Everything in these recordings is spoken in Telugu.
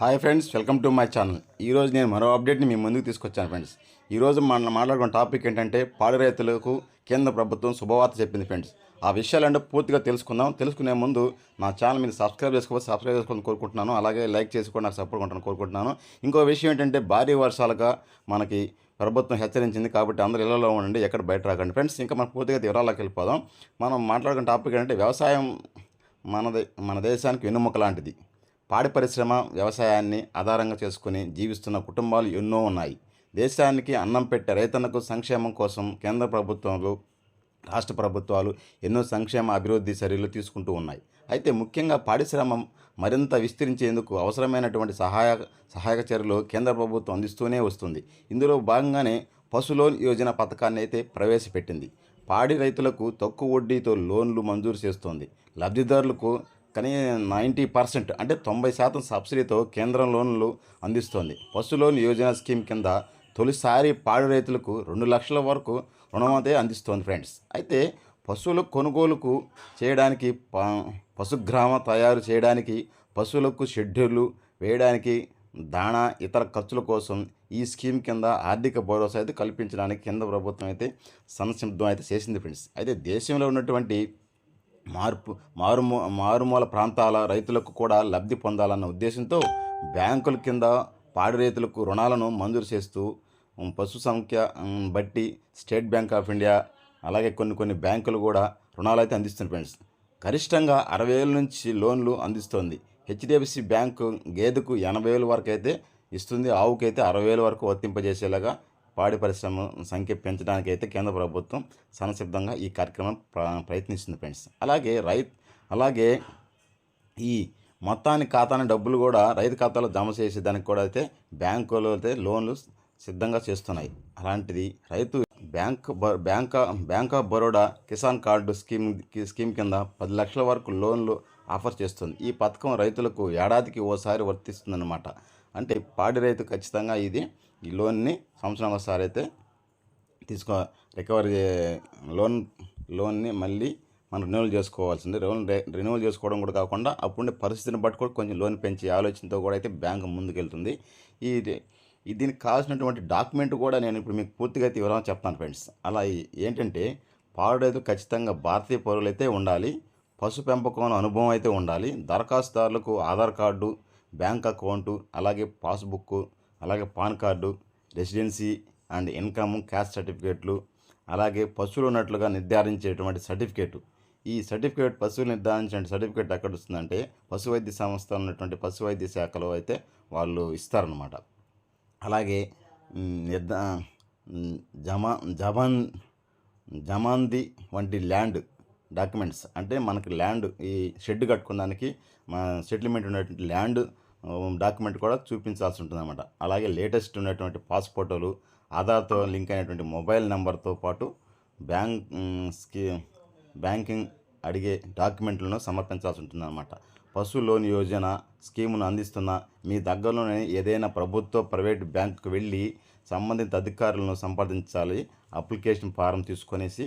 Hi friends welcome to my channel. ఈరోజు నేను మరో అప్డేట్ని మీ ముందుకు తీసుకొచ్చాను ఫ్రెండ్స్. ఈరోజు మన మాట్లాడుకున్న టాపిక్ ఏంటంటే పాడి రైతులకు కేంద్ర ప్రభుత్వం శుభవార్త చెప్పింది ఫ్రెండ్స్. ఆ విషయాలంటే పూర్తిగా తెలుసుకుందాం. తెలుసుకునే ముందు నా ఛానల్ మీరు సబ్స్క్రైబ్ చేసుకోవచ్చు సబ్స్క్రైబ్ చేసుకోవాలని కోరుకుంటున్నాను. అలాగే లైక్ చేసుకొని నాకు సపోర్ట్ ఉంటాను కోరుకుంటున్నాను. ఇంకో విషయం ఏంటంటే భారీ వర్షాలుగా మనకి ప్రభుత్వం హెచ్చరించింది కాబట్టి అందరూ ఇళ్ళలో ఉండండి ఎక్కడ బయట రాకండి. ఫ్రెండ్స్ ఇంకా మనం పూర్తిగా వివరాలకు వెళ్ళిపోదాం. మనం మాట్లాడుకున్న టాపిక్ ఏంటంటే వ్యవసాయం మనది మన దేశానికి వెన్నుముక లాంటిది. పాడి పరిశ్రమ వ్యవసాయాన్ని ఆధారంగా చేసుకుని జీవిస్తున్న కుటుంబాలు ఎన్నో ఉన్నాయి. దేశానికి అన్నం పెట్టే రైతన్నకు సంక్షేమం కోసం కేంద్ర ప్రభుత్వాలు రాష్ట్ర ప్రభుత్వాలు ఎన్నో సంక్షేమ అభివృద్ధి చర్యలు తీసుకుంటూ ఉన్నాయి. అయితే ముఖ్యంగా పాడిశ్రమ మరింత విస్తరించేందుకు అవసరమైనటువంటి సహాయ సహాయక చర్యలు కేంద్ర ప్రభుత్వం అందిస్తూనే వస్తుంది. ఇందులో భాగంగానే పశులోన్ యోజన పథకాన్ని అయితే ప్రవేశపెట్టింది. పాడి రైతులకు తక్కువ వడ్డీతో లోన్లు మంజూరు చేస్తోంది. లబ్ధిదారులకు కానీ నైంటీ పర్సెంట్ అంటే తొంభై శాతం సబ్సిడీతో కేంద్రం లోన్లు అందిస్తోంది. పశు లోన్ యోజన స్కీమ్ కింద తొలిసారి పాడి రైతులకు రెండు లక్షల వరకు రుణమైతే అందిస్తోంది ఫ్రెండ్స్. అయితే పశువుల కొనుగోలుకు చేయడానికి ప- పశుగ్రామ తయారు చేయడానికి పశువులకు షెడ్యూళ్ళు వేయడానికి దాణా ఇతర ఖర్చుల కోసం ఈ స్కీమ్ కింద ఆర్థిక భరోసా అయితే కల్పించడానికి కేంద్ర ప్రభుత్వం అయితే సంసిద్ధం అయితే చేసింది ఫ్రెండ్స్. అయితే దేశంలో ఉన్నటువంటి మార్పు మారుమూ మారుమూల ప్రాంతాల రైతులకు కూడా లబ్ధి పొందాలన్న ఉద్దేశంతో బ్యాంకుల కింద పాడి రైతులకు రుణాలను మంజూరు చేస్తూ పశు సంఖ్య బట్టి స్టేట్ బ్యాంక్ ఆఫ్ ఇండియా అలాగే కొన్ని కొన్ని బ్యాంకులు కూడా రుణాలు అయితే అందిస్తుంది ఫ్రెండ్స్. గరిష్టంగా అరవై వేల నుంచి లోన్లు అందిస్తోంది. హెచ్డిఎఫ్సి బ్యాంకు గేదెకు ఎనభై వేల వరకు అయితే ఇస్తుంది. ఆవుకైతే అరవై వేల వరకు వర్తింపజేసేలాగా పాడి పరిశ్రమ సంఖ్య పెంచడానికి అయితే కేంద్ర ప్రభుత్వం సంసిద్ధంగా ఈ కార్యక్రమం ప్ర- ప్రయత్నిస్తుంది ఫ్రెండ్స్. అలాగే రైత్ అలాగే ఈ మొత్తానికి ఖాతాని డబ్బులు కూడా రైతు ఖాతాలో జమ చేసేదానికి కూడా అయితే బ్యాంకులు అయితే లోన్లు సిద్ధంగా చేస్తున్నాయి. అలాంటిది రైతు బ్యాంక్ బ- bank bank of Baroda Kisan card scheme scheme కింద పది లక్షల వరకు లోన్లు ఆఫర్ చేస్తుంది. ఈ పథకం రైతులకు ఏడాదికి ఓసారి వర్తిస్తుందన్నమాట. అంటే పాడి రైతు ఖచ్చితంగా ఇది ఈ లోన్ని సంవత్సరం ఒకసారి అయితే తీసుకో రికవరీ లోన్ లోన్ని మళ్ళీ మనం రెన్యువల్ చేసుకోవాల్సింది. లోన్ రెన్యువల్ చేసుకోవడం కూడా కాకుండా అప్పుడే పరిస్థితిని బట్టి కూడా కొంచెం లోన్ పెంచే ఆలోచనతో కూడా అయితే బ్యాంకు ముందుకెళ్తుంది. ఈ దీనికి కావాల్సినటువంటి డాక్యుమెంట్ కూడా నేను ఇప్పుడు మీకు పూర్తిగా అయితే వివరంగా చెప్తాను ఫ్రెండ్స్. అలా ఏంటంటే పాడు రైతు ఖచ్చితంగా భారతీయ పౌరులు అయితే ఉండాలి. పశు పెంపకం అనుభవం అయితే ఉండాలి. దరఖాస్తుదారులకు ఆధార్ కార్డు బ్యాంక్ అకౌంటు అలాగే పాస్బుక్ అలాగే PAN card residency and income caste సర్టిఫికేట్లు అలాగే పశువులు ఉన్నట్లుగా నిర్ధారించేటువంటి సర్టిఫికేటు. ఈ సర్టిఫికేట్ పశువులు నిర్ధారించిన సర్టిఫికేట్ ఎక్కడ వస్తుందంటే పశు వైద్య సంస్థ ఉన్నటువంటి పశు వైద్య శాఖలో అయితే వాళ్ళు ఇస్తారనమాట అలాగే నిర్ధా నిర్ధ జమా జమాన్ జమాంది వంటి ల్యాండ్ డాక్యుమెంట్స్. అంటే మనకి ల్యాండ్ ఈ షెడ్ కట్టుకోవడానికి మా సెటిల్మెంట్ ఉన్నటువంటి ల్యాండ్ డాక్యుమెంట్ కూడా చూపించాల్సి ఉంటుందన్నమాట. అలాగే లేటెస్ట్ ఉన్నటువంటి పాస్పోర్టులు ఆధార్తో లింక్ అయినటువంటి మొబైల్ నెంబర్తో పాటు బ్యాంక్ స్కీ బ్యాంకింగ్ అడిగే డాక్యుమెంట్లను సమర్పించాల్సి ఉంటుందన్నమాట. పశు లోన్ యోజన స్కీమును అందిస్తున్న మీ దగ్గరలోనే ఏదైనా ప్రభుత్వ ప్రైవేట్ బ్యాంకుకు వెళ్ళి సంబంధిత అధికారులను సంప్రదించాలి. అప్లికేషన్ ఫారం తీసుకొనేసి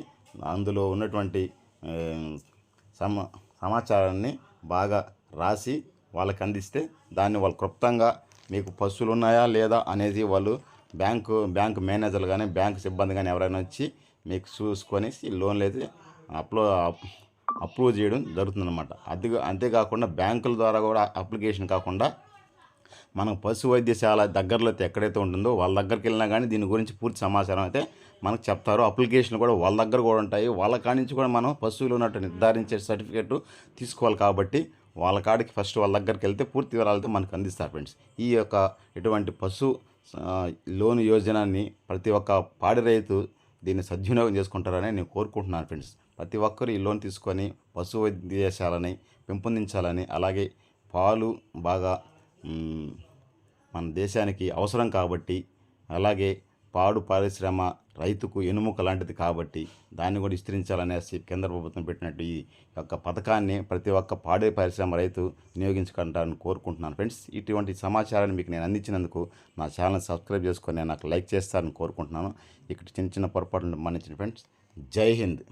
అందులో ఉన్నటువంటి సమ సమాచారాన్ని బాగా రాసి వాళ్ళకి అందిస్తే దాన్ని వాళ్ళు క్లుప్తంగా మీకు పశువులు ఉన్నాయా లేదా అనేది వాళ్ళు బ్యాంకు బ్యాంకు మేనేజర్లు కానీ బ్యాంకు సిబ్బంది కానీ ఎవరైనా వచ్చి మీకు చూసుకొని లోన్లు అయితే అప్లో అప్రూవ్ చేయడం జరుగుతుందన్నమాట. అది అంతేకాకుండా బ్యాంకుల ద్వారా కూడా అప్లికేషన్ కాకుండా మనం పశు వైద్యశాల దగ్గరలో అయితే ఎక్కడైతే ఉంటుందో వాళ్ళ దగ్గరికి వెళ్ళినా కానీ దీని గురించి పూర్తి సమాచారం అయితే మనకు చెప్తారు. అప్లికేషన్ కూడా వాళ్ళ దగ్గర కూడా ఉంటాయి. వాళ్ళ కాడి నుంచి కూడా మనం పశువులు ఉన్నట్టు నిర్ధారించే సర్టిఫికేట్ తీసుకోవాలి కాబట్టి వాళ్ళ కాడికి ఫస్ట్ వాళ్ళ దగ్గరికి వెళ్తే పూర్తి వివరాలతో మనకు అందిస్తారు ఫ్రెండ్స్. ఈ యొక్క ఇటువంటి పశు లోన్ యోజనాన్ని ప్రతి ఒక్క పాడి రైతు దీన్ని సద్వినియోగం చేసుకుంటారని నేను కోరుకుంటున్నాను ఫ్రెండ్స్. ప్రతి ఒక్కరు ఈ లోన్ తీసుకొని పశు వైద్యశాలని పెంపొందించాలని అలాగే పాలు బాగా మన దేశానికి అవసరం కాబట్టి అలాగే పాడు పరిశ్రమ రైతుకు ఎనుముక లాంటిది కాబట్టి దాన్ని కూడా విస్తరించాలనేసి కేంద్ర ప్రభుత్వం పెట్టినట్టు ఈ యొక్క పథకాన్ని ప్రతి ఒక్క పాడే పరిశ్రమ రైతు వినియోగించుకుంటారని కోరుకుంటున్నాను. ఫ్రెండ్స్ ఇటువంటి సమాచారాన్ని మీకు నేను అందించినందుకు నా ఛానల్ సబ్స్క్రైబ్ చేసుకొని నాకు లైక్ చేస్తారని కోరుకుంటున్నాను. ఇక్కడ చిన్న చిన్న పొరపాట్లు మన్నించిన ఫ్రెండ్స్. జై హింద్.